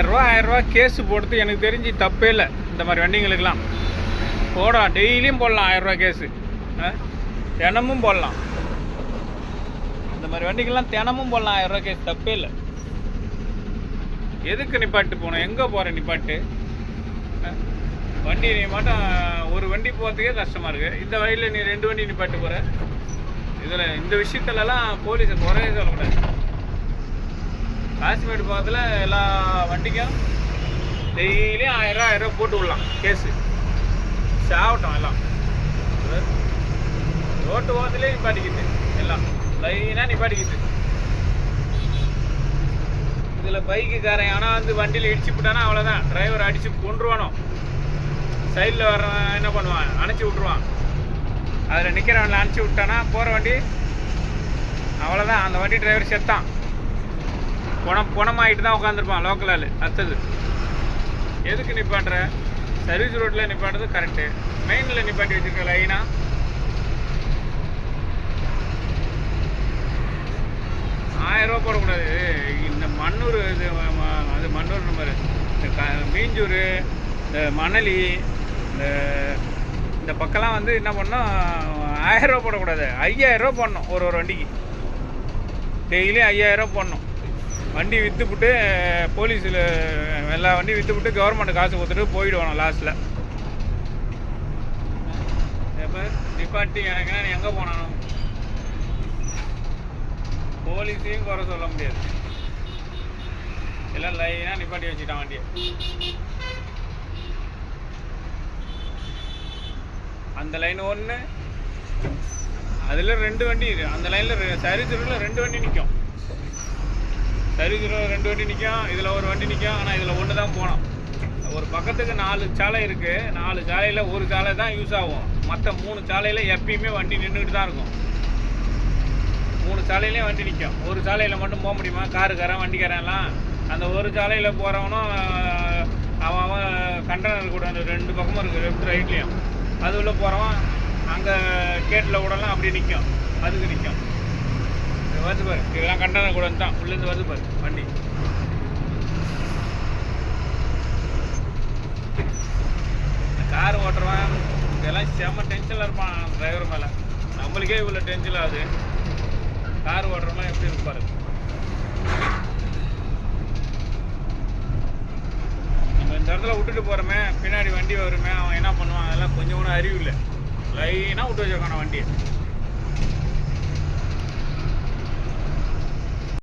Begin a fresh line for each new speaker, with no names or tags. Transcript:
ஆயிரரூவா ஆயிரரூவா கேஸு போடுறது எனக்கு தெரிஞ்சு தப்பே இல்லை. இந்த மாதிரி வண்டிங்களுக்கெல்லாம் போடலாம் டெய்லியும் போடலாம் ஆயிரரூவா கேஸு தினமும் போடலாம். இந்த மாதிரி வண்டிக்கெல்லாம் தினமும் போடலாம் ஆயிரரூவா கேஸ் தப்பே இல்லை. எதுக்கு நிப்பாட்டு போகணும்? எங்கே போகிற நிப்பாட்டு? ஆ? வண்டி நீ மட்டும் ஒரு வண்டி போகிறதுக்கே கஷ்டமாக இருக்குது இந்த வழியில் நீ ரெண்டு வண்டி நிப்பாட்டு போகிற இதில் இந்த விஷயத்துலலாம் போலீஸை குறைய சொல்லக்கூடாது. காசிமேடு பக்கத்தில் எல்லா வண்டிக்கும் டெய்லியும் ஆயிரம் ஆயிரம் ரூபா போட்டு விடலாம் கேஸு. சாவட்டும் எல்லாம். ரோட்டு ஓரத்துலேயே நிப்பாட்டிக்கிது எல்லாம். லைனாக நிப்பாட்டிக்கிது இதில் பைக்குக்காரன் ஆனால் வந்து வண்டியில் இடிச்சு விட்டானா அவ்வளோதான் டிரைவர் அடித்து கொண்டுருவானோ சைடில் வர்றவன் என்ன பண்ணுவான்? அணைச்சி விட்ருவான் அதில் நிற்கிறவனில் அணைச்சி விட்டானா போகிற வண்டி? அவ்வளோதான் அந்த வண்டி டிரைவர் செத்தான். புணம் புணமாயிட்டு தான் உட்காந்துருப்பான் லோக்கல் ஆள். அடுத்தது எதுக்கு நிப்பாட்டுற? சர்வீஸ் ரோட்டில் நிப்பாட்டுறது கரெக்டு மெயினில் நிப்பாட்டி வச்சுருக்க லைனா ஆயிரம் ரூபா போடக்கூடாது. இந்த மண்ணூர் இது அது மண்ணூர் நம்பர் இந்த க மீஞ்சூர் இந்த மணலி இந்த இந்த பக்கம்லாம் வந்து என்ன பண்ணோம் ஆயிரம் ரூபா போடக்கூடாது. ஐயாயிரம் ரூபா போடணும் ஒரு ஒரு வண்டிக்கு. டெய்லியும் ஐயாயிரம் ரூபா போடணும். வண்டி விற்றுப்புட்டு போலீஸில் எல்லா வண்டியும் விற்றுப்புட்டு கவர்மெண்ட் காசு கொடுத்துட்டு போயிடுவானோ லாஸ்ட்டில் எப்போ நிப்பாட்டி எனக்குன்னா எங்கே போனாலும் போலீஸையும் குறை சொல்ல முடியாது. எல்லாம் லைனாக நிப்பாட்டி வச்சுட்டான் வண்டியை. அந்த லைன் ஒன்று அதில் ரெண்டு வண்டி அந்த லைனில் சரி ரோட்டில் ரெண்டு வண்டி நிற்கும் சர்வீஸ் ரெண்டு வண்டி நிற்கும் இதில் ஒரு வண்டி நிற்கும் ஆனால் இதில் ஒன்று தான் போனோம். ஒரு பக்கத்துக்கு நாலு சாலை இருக்குது நாலு சாலையில் ஒரு சாலை தான் யூஸ் ஆகும். மற்ற மூணு சாலையில் எப்பயுமே வண்டி நின்றுக்கிட்டு தான் இருக்கும். மூணு சாலையிலையும் வண்டி நிற்கும் ஒரு சாலையில் மட்டும் போக முடியுமா? காருக்காரன் வண்டிக்காரன்லாம். அந்த ஒரு சாலையில் போகிறவனும் அவன் அவன் கண்டனர் கூட அந்த ரெண்டு பக்கமும் இருக்குது லெஃப்ட் ரைட்லேயும் அது உள்ளே போகிறவன் அங்கே கேட்டில் கூடலாம் அப்படி நிற்கும் அதுக்கு நிற்கும் வருது பாரு இதெல்லாம் கண்டனம் கூட தான். உள்ளேருந்து வருது பாரு வண்டி. கார் ஓட்டுறவன் இதெல்லாம் செம்ம டென்ஷனில் இருப்பான் டிரைவர் மேலே. நம்மளுக்கே இவ்வளோ டென்ஷன் ஆகுது. கார் ஓட்டுறவன் எப்படி இருப்பாரு? நம்ம இந்த இடத்துல விட்டுட்டு போகிறோமே பின்னாடி வண்டி வருமே அவன் என்ன பண்ணுவான்? அதெல்லாம் கொஞ்சம் கூட அறிவு இல்லை. லைனாக விட்டு வச்சிருக்கான வண்டியை.